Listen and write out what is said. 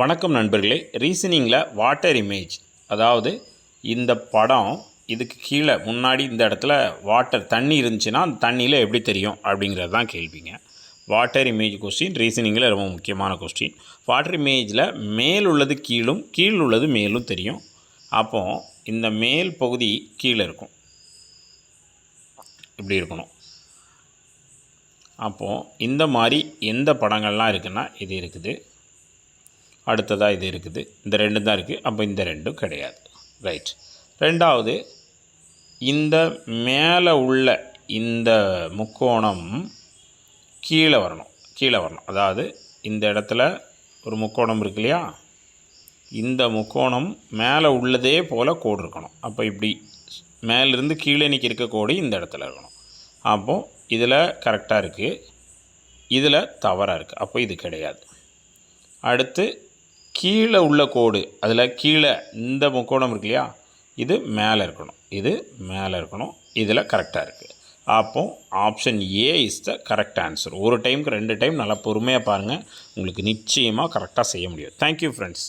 வணக்கம் நண்பர்களே ரீசனிங்கில் water image அதாவது இந்த படம் இதுக்கு கீழே முன்னாடி இந்த இடத்துல வாட்டர் தண்ணி இருந்துச்சுன்னா அந்த தண்ணியில் எப்படி தெரியும் அப்படிங்கிறது தான் கேள்விங்க. வாட்டர் இமேஜ் கொஸ்டின் ரீசனிங்கில் ரொம்ப முக்கியமான கொஸ்டின் வாட்டர் இமேஜில் மேல் உள்ளது கீழும் கீழ் உள்ளது மேலும் தெரியும். அப்போது இந்த மேல் பகுதி கீழே இருக்கும். இப்படி இருக்கணும். அப்போது இந்த மாதிரி எந்த படங்கள்லாம் இருக்குன்னா இது இருக்குது. அடுத்ததாக இது இருக்குது. இந்த ரெண்டு தான் இருக்குது அப்போ இந்த ரெண்டும் கிடையாது. ரைட் ரெண்டாவது இந்த மேலே உள்ள இந்த முக்கோணம் கீழே வரணும். கீழே வரணும். அதாவது இந்த இடத்துல ஒரு முக்கோணம் இருக்கு இல்லையா? இந்த முக்கோணம் மேலே உள்ளதே போல் கோடு இருக்கணும். அப்போ இப்படி மேலிருந்து கீழே நிற்க இருக்க கோடு இந்த இடத்துல இருக்கணும். அப்போது இதில் கரெக்டாக இருக்குது இதில் தவறாக இருக்குது அப்போ இது கிடையாது. அடுத்து கீழே உள்ள கோடு அதில் கீழே இந்த முக்கோணம் இருக்கு இல்லையா? இது மேலே இருக்கணும். இது மேலே இருக்கணும். இதில் கரெக்டாக இருக்குது அப்போ option A is the correct answer ஒரு டைமுக்கு ரெண்டு டைம் நல்லா பொறுமையாக பாருங்கள் உங்களுக்கு நிச்சயமாக கரெக்டாக செய்ய முடியும். Thank you friends